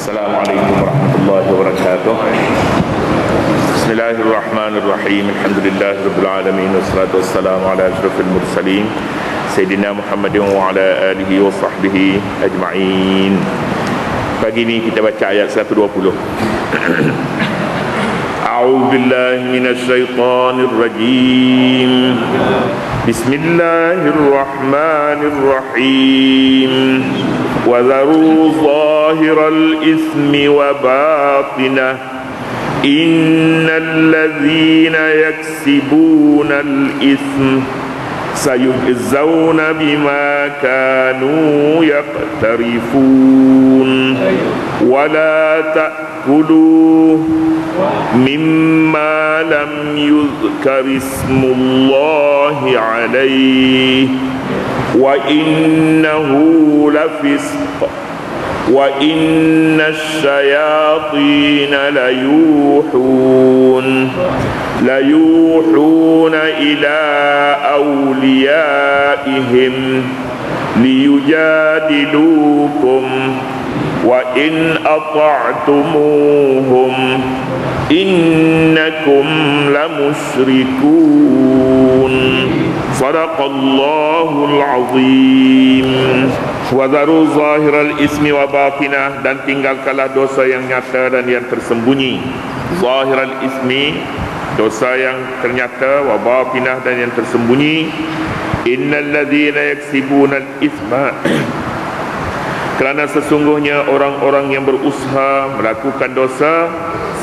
السلام عليكم ورحمة الله وبركاته بسم الله الرحمن الرحيم الحمد لله رب العالمين والصلاة والسلام على أشرف المرسلين سيدنا محمد وعلى آله وصحبه أجمعين Pagi ini kita baca ayat 120 أعوذ بالله من الشيطان الرجيم. بسم الله الرحمن الرحيم. وذروا ظاهر الإثم وباطنه. إن الذين يكسبون الإثم سيجزون بما كانوا يقترفون. ولا تأكلوا مما لم يذكر اسم الله عليه وإنه لفسق وإن الشياطين ليوحون ليوحون إلى أوليائهم ليجادلوكم وإن أطعتموهم إنكم لمشركون صدق الله العظيم Wadaru zahiral ismi wa batinah dan tinggalkanlah dosa yang nyata dan yang tersembunyi. Zahiral ismi dosa yang ternyata wa batinah dan yang tersembunyi. Innal ladzina yaksibuna al-ithma kerana sesungguhnya orang-orang yang berusaha melakukan dosa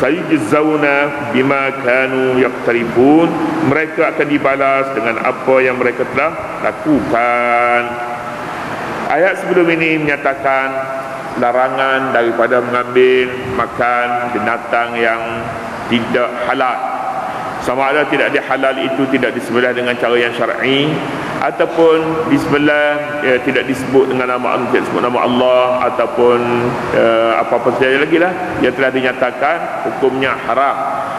sayujzauna bima kanu yaqtarifun mereka akan dibalas dengan apa yang mereka telah lakukan Ayat sebelum ini menyatakan larangan daripada mengambil makan binatang yang tidak halal. Sama ada tidak dihalal itu tidak disembelih dengan cara yang syar'i ataupun disembelih ya, tidak disebut dengan nama Allah, tidak disebut nama Allah ataupun ya, apa-apa saja lagi lah yang telah dinyatakan hukumnya haram.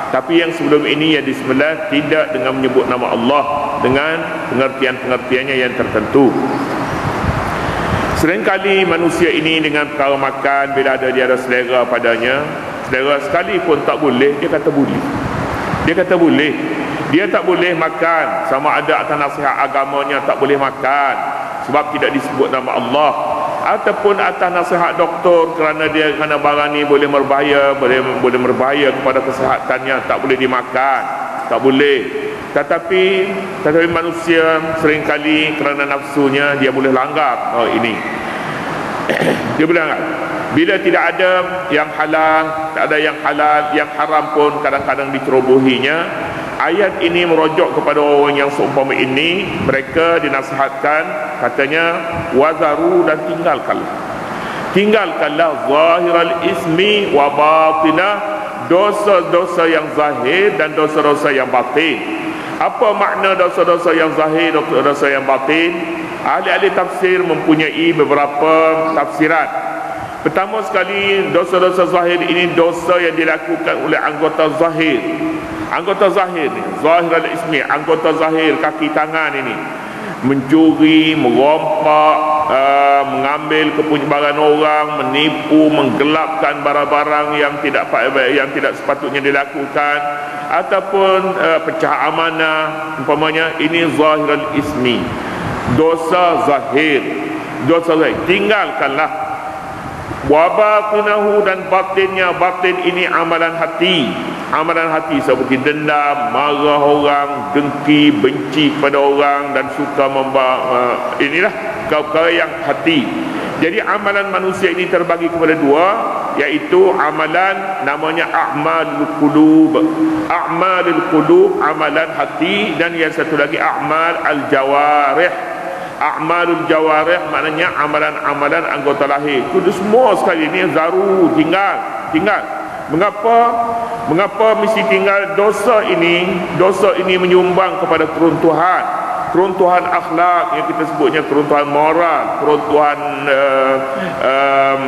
Tapi yang sebelum ini yang disembelih tidak dengan menyebut nama Allah dengan pengertian-pengertiannya yang tertentu. Seringkali manusia ini dengan perkara makan bila ada dia ada selera padanya, selera sekali pun tak boleh, dia kata boleh. Dia kata boleh. Dia tak boleh makan sama ada atas nasihat agamanya tak boleh makan sebab tidak disebut nama Allah ataupun atas nasihat doktor kerana dia kerana barang ni boleh berbahaya, boleh boleh berbahaya kepada kesehatannya, tak boleh dimakan, tak boleh. Tetapi tetapi manusia seringkali kerana nafsunya dia boleh langgar oh ini. dia boleh langgar. Bila tidak ada yang halal, tak ada yang halal, yang haram pun kadang-kadang dicerobohinya. Ayat ini merujuk kepada orang yang seumpama ini, mereka dinasihatkan katanya wazaru dan tinggalkanlah. Tinggalkanlah zahiral ismi wa batinah dosa-dosa yang zahir dan dosa-dosa yang batin apa makna dosa-dosa yang zahir dosa-dosa yang batin ahli-ahli tafsir mempunyai beberapa tafsiran pertama sekali dosa-dosa zahir ini dosa yang dilakukan oleh anggota zahir. Anggota zahir ni zahir al-ismi anggota zahir kaki tangan ini. Mencuri, merompak, uh, mengambil kepunyabaran orang, menipu, menggelapkan barang-barang yang tidak yang tidak sepatutnya dilakukan ataupun uh, pecah amanah. Umpamanya ini zahirul ismi. Dosa zahir. Dosa zahir. Tinggalkanlah wabatinahu dan batinnya batin ini amalan hati amalan hati seperti dendam, marah orang, dengki, benci kepada orang dan suka memba uh, inilah perkara yang hati. Jadi amalan manusia ini terbagi kepada dua iaitu amalan namanya a'malul qulub. A'malul qulub amalan hati dan yang satu lagi a'mal al-jawarih. A'malul jawarih maknanya amalan-amalan anggota lahir. Itu semua sekali ini zaru tinggal, tinggal. Mengapa? Mengapa mesti tinggal dosa ini? Dosa ini menyumbang kepada keruntuhan. Keruntuhan akhlak yang kita sebutnya keruntuhan moral, keruntuhan uh, um,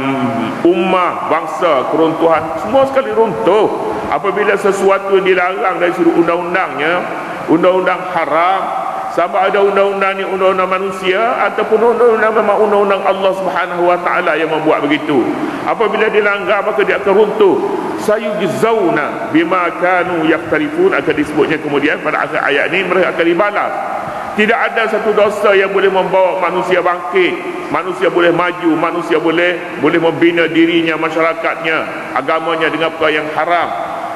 ummah, bangsa, keruntuhan semua sekali runtuh. Apabila sesuatu dilarang dari sudut undang-undangnya, undang-undang haram sama ada undang-undang ni undang-undang manusia ataupun undang-undang memang undang-undang Allah Subhanahu wa taala yang membuat begitu. Apabila dilanggar maka dia akan runtuh. Sayujzauna bima kanu yaqtarifun akan disebutnya kemudian pada akhir ayat ini mereka akan dibalas. Tidak ada satu dosa yang boleh membawa manusia bangkit. Manusia boleh maju manusia boleh boleh membina dirinya masyarakatnya agamanya dengan perkara yang haram.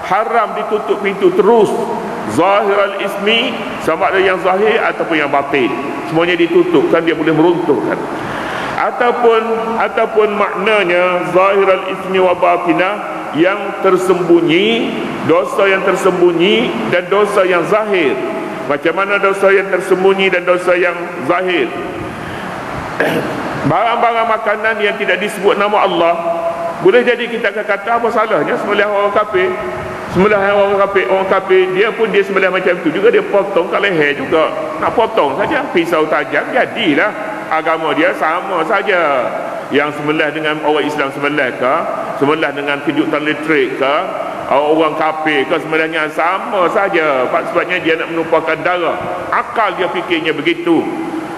Haram ditutup pintu terus zahir al-ismi sama ada yang zahir ataupun yang batin. Semuanya ditutup kan dia boleh meruntuhkan. Ataupun ataupun maknanya zahir al-ismi wa batinah yang tersembunyi dosa yang tersembunyi dan dosa yang zahir. Macam mana dosa yang tersembunyi dan dosa yang zahir? Barang-barang makanan yang tidak disebut nama Allah boleh jadi kita akan kata apa salahnya sembelih orang kafir sembelih orang kafir orang kafir dia pun dia sembelih macam tu. Juga dia potong kat leher juga. Nak potong saja pisau tajam jadilah. Agama dia sama saja. Yang sembelih dengan orang Islam sembelih ke sembelih dengan kejutan elektrik ke orang kafir ke sebenarnya sama saja. Sebabnya dia nak menumpahkan darah. Akal dia fikirnya begitu.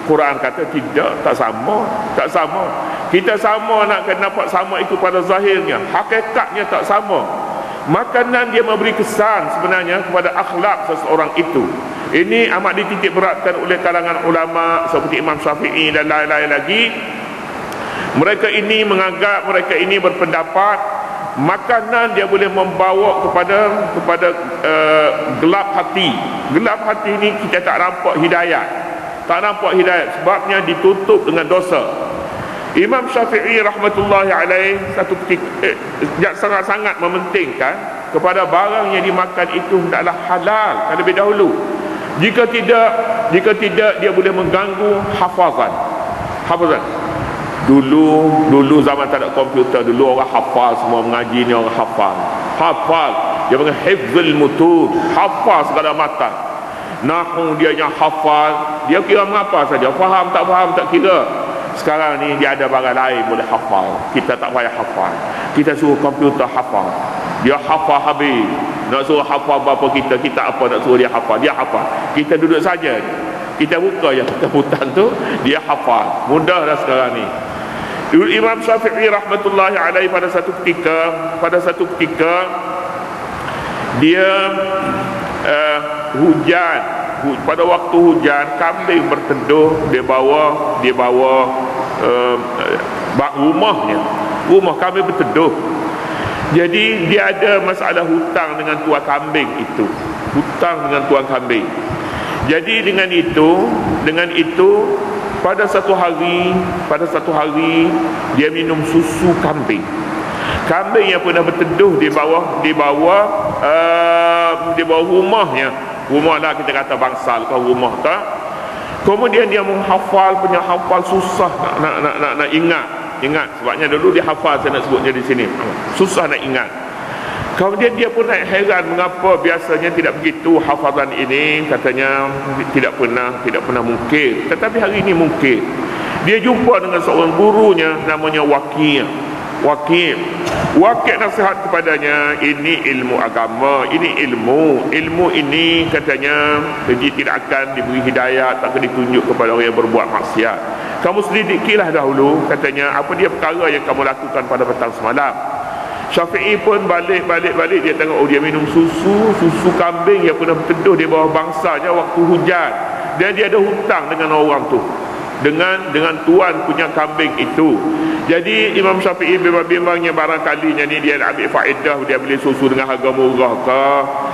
Quran kata tidak tak sama tak sama. Kita sama nak kena sama itu pada zahirnya. Hakikatnya tak sama makanan dia memberi kesan sebenarnya kepada akhlak seseorang itu. Ini amat dititik beratkan oleh kalangan ulama seperti Imam Syafi'i dan lain-lain lagi. Mereka ini menganggap mereka ini berpendapat makanan dia boleh membawa kepada kepada uh, gelap hati. Gelap hati ini kita tak nampak hidayat. Tak nampak hidayat. Sebabnya ditutup dengan dosa Imam Syafi'i rahmatullahi alaih satu ketika eh, sangat-sangat mementingkan kepada barang yang dimakan itu hendaklah halal terlebih dahulu. Jika tidak jika tidak dia boleh mengganggu hafazan. Hafazan. Dulu dulu zaman tak ada komputer Dulu orang hafal semua mengaji ni orang hafal. Hafal. Dia panggil hifzul mutud Hafal segala mata Nahu dia yang hafal. Dia kira mengapa saja. Faham tak faham tak kira Sekarang ni dia ada barang lain boleh hafal. Kita tak payah hafal. Kita suruh komputer hafal. Dia hafal habis. Nak suruh hafal bapa kita Kita apa nak suruh dia hafal? Dia hafal. Kita duduk saja. Kita buka yang keputan tu dia hafal. Mudah dah sekarang ni. Imam Syafi'i rahmatullahi alaihi pada satu ketika pada satu ketika dia uh, hujan. Pada waktu hujan kambing berteduh dia bawa dia bawa uh, rumahnya. Rumah kambing berteduh. Jadi dia ada masalah hutang dengan tuan kambing itu. Hutang dengan tuan kambing. Jadi dengan itu dengan itu pada satu hari pada satu hari dia minum susu kambing. Kambing yang pernah berteduh di bawah di bawah uh, di bawah rumahnya. Rumah lah kita kata bangsal kau rumah tak kemudian dia menghafal punya hafal susah nak nak nak nak, nak ingat. Ingat sebabnya dulu dia hafal saya nak sebutnya di sini. Susah nak ingat. Kemudian dia pun naik heran mengapa biasanya tidak begitu hafazan ini? Katanya tidak pernah tidak pernah mungkin. Tetapi hari ini mungkin. Dia jumpa dengan seorang gurunya namanya Waqi'. Waqi' Waqi' nasihat kepadanya ini ilmu agama, ini ilmu. Ilmu ini katanya dia tidak akan diberi hidayah, tak akan ditunjuk kepada orang yang berbuat maksiat. Kamu selidikilah dahulu katanya apa dia perkara yang kamu lakukan pada petang semalam. Syafi'i pun balik-balik-balik dia tengok oh dia minum susu susu kambing yang pernah berteduh di bawah bangsanya waktu hujan dan dia ada hutang dengan orang tu dengan dengan tuan punya kambing itu. Jadi Imam Syafi'i bimbang-bimbangnya barangkali ni dia ambil faedah dia beli susu dengan harga murah ke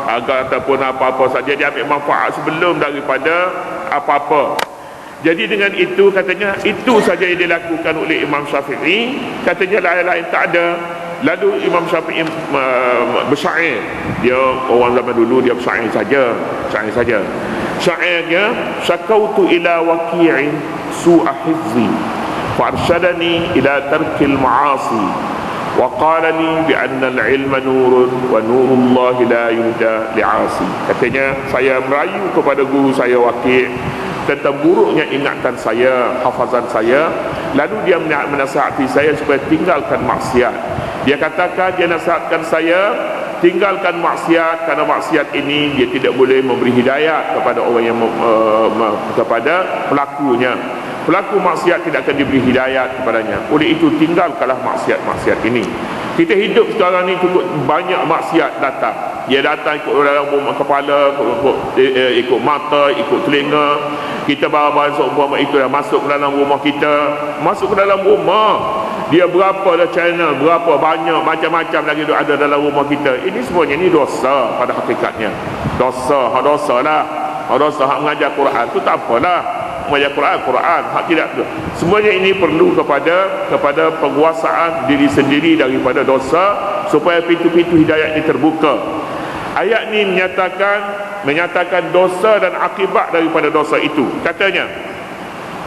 harga ataupun apa-apa saja dia ambil manfaat sebelum daripada apa-apa. Jadi dengan itu katanya itu saja yang dilakukan oleh Imam Syafi'i. Katanya lain-lain tak ada. Lalu Imam Syafi'i uh, bersyair Dia orang zaman dulu dia bersyair saja Syair saja Syairnya Syakautu ila waki'in su'a hizzi Farshadani ila tarkil ma'asi qala li bi'anna al-ilma nurun Wa nurullah la yuda li'asi. Katanya saya merayu kepada guru saya wakil tentang buruknya ingatan saya, hafazan saya. Lalu dia menasihati saya supaya tinggalkan maksiat. Dia katakan dia nasihatkan saya tinggalkan maksiat kerana maksiat ini dia tidak boleh memberi hidayat kepada orang yang uh, kepada pelakunya. Pelaku maksiat tidak akan diberi hidayat kepadanya. Oleh itu tinggalkanlah maksiat-maksiat ini. Kita hidup sekarang ni cukup banyak maksiat datang. Dia datang ikut dalam rumah kepala ikut, ikut, eh, ikut mata ikut telinga. Kita bawa-bawa seumpama itu dah masuk ke dalam rumah kita. Masuk ke dalam rumah dia berapa dah channel berapa banyak macam-macam lagi ada dalam rumah kita. Ini semuanya ini dosa pada hakikatnya. Dosa hak dosa lah. Hak dosa hak mengajar Quran. Tu tak apalah. Mengajar Quran Quran. Hak tidak tu. Semuanya ini perlu kepada kepada penguasaan diri sendiri daripada dosa supaya pintu-pintu hidayah ini terbuka. Ayat ini menyatakan menyatakan dosa dan akibat daripada dosa itu. Katanya,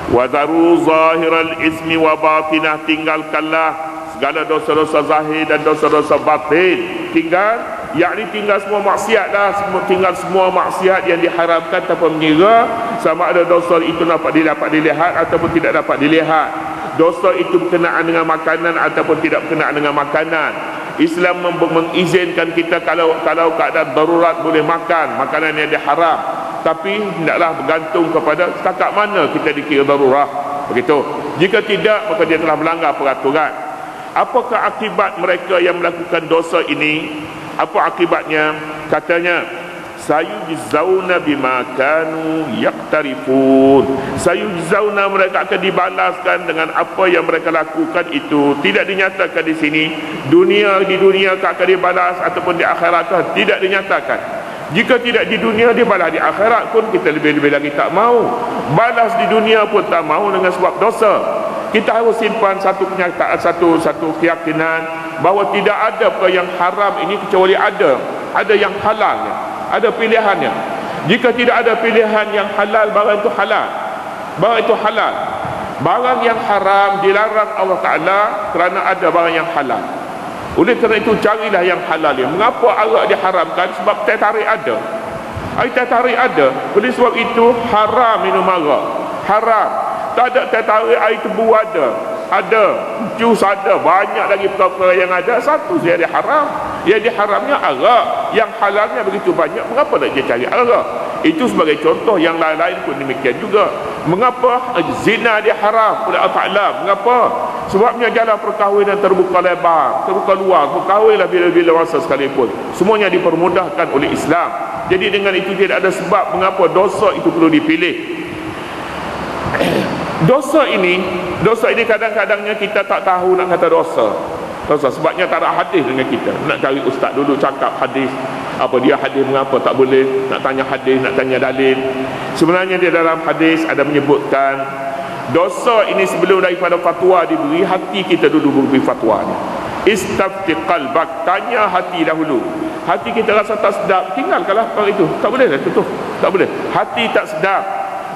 "Wazaru zahiral ismi wa batinah tinggalkanlah segala dosa-dosa zahir dan dosa-dosa batin. Tinggal, yakni tinggal semua maksiat dah, tinggal semua maksiat yang diharamkan tanpa mengira sama ada dosa itu dapat didapat dilihat ataupun tidak dapat dilihat. Dosa itu berkenaan dengan makanan ataupun tidak berkenaan dengan makanan Islam mengizinkan kita kalau kalau keadaan darurat boleh makan makanan yang diharam tapi hendaklah bergantung kepada setakat mana kita dikira darurat begitu. Jika tidak maka dia telah melanggar peraturan. Apakah akibat mereka yang melakukan dosa ini? Apa akibatnya? Katanya sayujzauna bima kanu yaqtarifun. Sayujzauna mereka akan dibalaskan dengan apa yang mereka lakukan itu tidak dinyatakan di sini. Dunia di dunia akan dibalas ataupun di akhirat tidak dinyatakan jika tidak di dunia dia balas di akhirat pun kita lebih-lebih lagi tak mau. Balas di dunia pun tak mau dengan sebab dosa. Kita harus simpan satu kenyataan satu satu keyakinan bahawa tidak ada apa yang haram ini kecuali ada. Ada yang halalnya. Ada pilihannya. Jika tidak ada pilihan yang halal barang itu halal. Barang itu halal. Barang yang haram dilarang Allah Ta'ala kerana ada barang yang halal oleh kerana itu carilah yang halal. Ya. mengapa arak diharamkan? Sebab teh tarik ada. Air teh tarik ada. Oleh sebab itu haram minum arak. Haram. Tak ada teh tarik air tebu ada. Ada. Jus ada. Banyak lagi perkara yang ada. Satu saja dia haram. Yang diharamnya arak. Yang halalnya begitu banyak. Mengapa nak dia cari arak? Itu sebagai contoh. Yang lain-lain pun demikian juga mengapa zina dia haram? Oleh Allah Ta'ala mengapa? Sebabnya jalan perkahwinan terbuka lebar terbuka luar berkahwinlah bila-bila masa sekalipun. Semuanya dipermudahkan oleh Islam. Jadi dengan itu tidak ada sebab mengapa dosa itu perlu dipilih. Dosa ini dosa ini kadang-kadangnya kita tak tahu nak kata dosa. Dosa sebabnya tak ada hadis dengan kita. Nak cari ustaz dulu cakap hadis apa dia hadis mengapa tak boleh? Nak tanya hadis nak tanya dalil. Sebenarnya di dalam hadis ada menyebutkan dosa ini sebelum daripada fatwa diberi hati kita dulu beri fatwa ni. Istafti qalbak tanya hati dahulu. Hati kita rasa tak sedap tinggalkanlah perkara itu. Tak boleh lah tutup. Tak boleh. Hati tak sedap.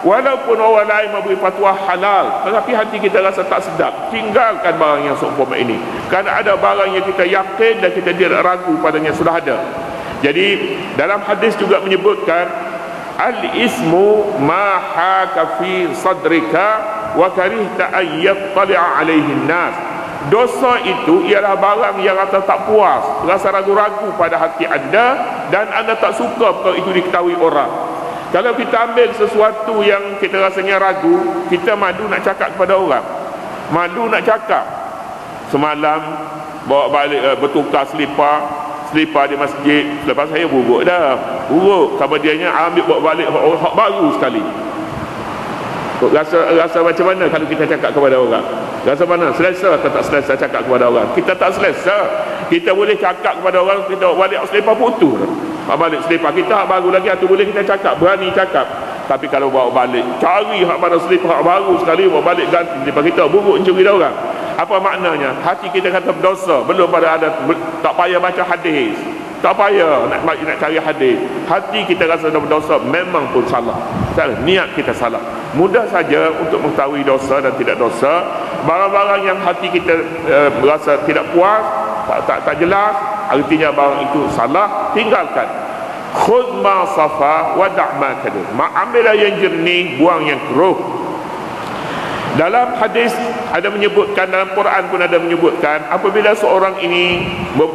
Walaupun orang lain memberi fatwa halal Tetapi hati kita rasa tak sedap Tinggalkan barang yang seumpama ini. Kerana ada barang yang kita yakin Dan kita tidak ragu padanya sudah ada Jadi dalam hadis juga menyebutkan Al-ismu ma haka fi sadrika Wa karihta ayyat tali'a alaihi nas Dosa itu ialah barang yang rasa tak puas Rasa ragu-ragu pada hati anda Dan anda tak suka kalau itu diketahui orang. Kalau kita ambil sesuatu yang kita rasanya ragu Kita madu nak cakap kepada orang. Madu nak cakap. Semalam Bawa balik uh, bertukar selipar Selipar di masjid. Lepas saya buruk dah. Buruk. Kemudiannya ambil bawa balik hak baru sekali. Rasa rasa macam mana kalau kita cakap kepada orang? Rasa mana? Selesa atau tak selesa cakap kepada orang? Kita tak selesa. Kita boleh cakap kepada orang Kita bawa balik selipar putus Hak balik selipar kita hak baru lagi atau boleh kita cakap berani cakap. Tapi kalau bawa balik cari hak mana selipar hak baru sekali bawa balik ganti selipar kita buruk mencuri dah orang apa maknanya? Hati kita kata berdosa belum pada ada tak payah baca hadis. Tak payah nak nak cari hadis. Hati kita rasa dah berdosa memang pun salah. Salah niat kita salah. Mudah saja untuk mengetahui dosa dan tidak dosa. Barang-barang yang hati kita uh, berasa tidak puas tak, tak, tak jelas artinya barang itu salah tinggalkan. Khud ma safa wa da' ma kadur ma ambillah yang jernih buang yang keruh dalam hadis ada menyebutkan dalam Quran pun ada menyebutkan apabila seorang ini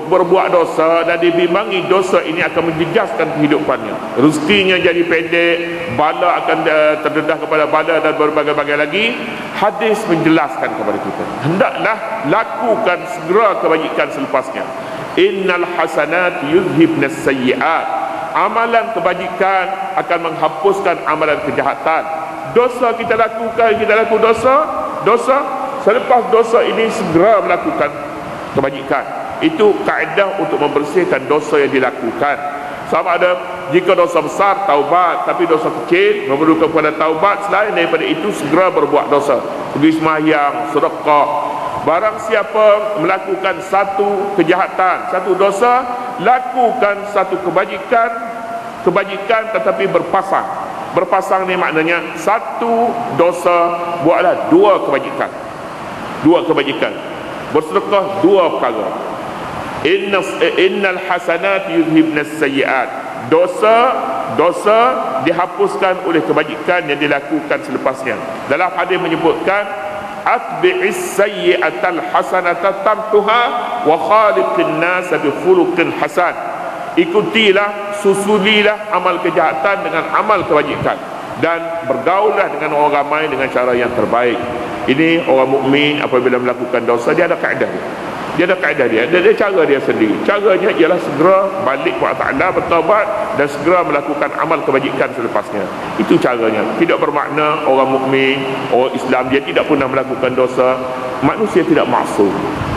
berbuat dosa dan dibimbangi dosa ini akan menjejaskan kehidupannya. Rezekinya jadi pendek bala akan eh, terdedah kepada bala dan berbagai-bagai lagi. Hadis menjelaskan kepada kita hendaklah lakukan segera kebajikan selepasnya. Innal hasanat yuzhibnas sayyiat. Amalan kebajikan akan menghapuskan amalan kejahatan dosa kita lakukan kita lakukan dosa dosa selepas dosa ini segera melakukan kebajikan. Itu kaedah untuk membersihkan dosa yang dilakukan. Sama ada jika dosa besar taubat. Tapi dosa kecil memerlukan kepada taubat. Selain daripada itu segera berbuat dosa. Pergi semayang sedekah. Barang siapa melakukan satu kejahatan satu dosa lakukan satu kebajikan kebajikan tetapi berpasang berpasang ni maknanya satu dosa buatlah dua kebajikan. Dua kebajikan. Bersedekah dua perkara. Inna innal hasanat yuzhibnas sayyiat dosa dosa dihapuskan oleh kebajikan yang dilakukan selepasnya. Dalam hadis menyebutkan atbi'is sayyi'atal hasanata tamtuha wa khaliqin nas bi khuluqin hasan ikutilah susulilah amal kejahatan dengan amal kebajikan. Dan bergaullah dengan orang ramai dengan cara yang terbaik. Ini orang mukmin apabila melakukan dosa dia ada kaedah dia. Dia ada kaedah dia. Dia ada cara dia sendiri. Caranya ialah segera balik kepada Allah bertaubat dan segera melakukan amal kebajikan selepasnya. Itu caranya. Tidak bermakna orang mukmin orang Islam dia tidak pernah melakukan dosa manusia tidak maksud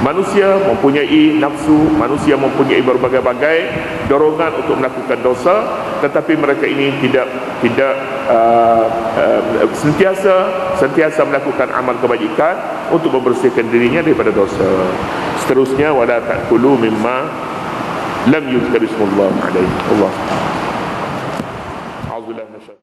manusia mempunyai nafsu manusia mempunyai berbagai-bagai dorongan untuk melakukan dosa tetapi mereka ini tidak tidak uh, uh, sentiasa sentiasa melakukan amal kebajikan untuk membersihkan dirinya daripada dosa. Seterusnya wala ta'kulu mimma lam yuzkar ismullah alaihi. Allah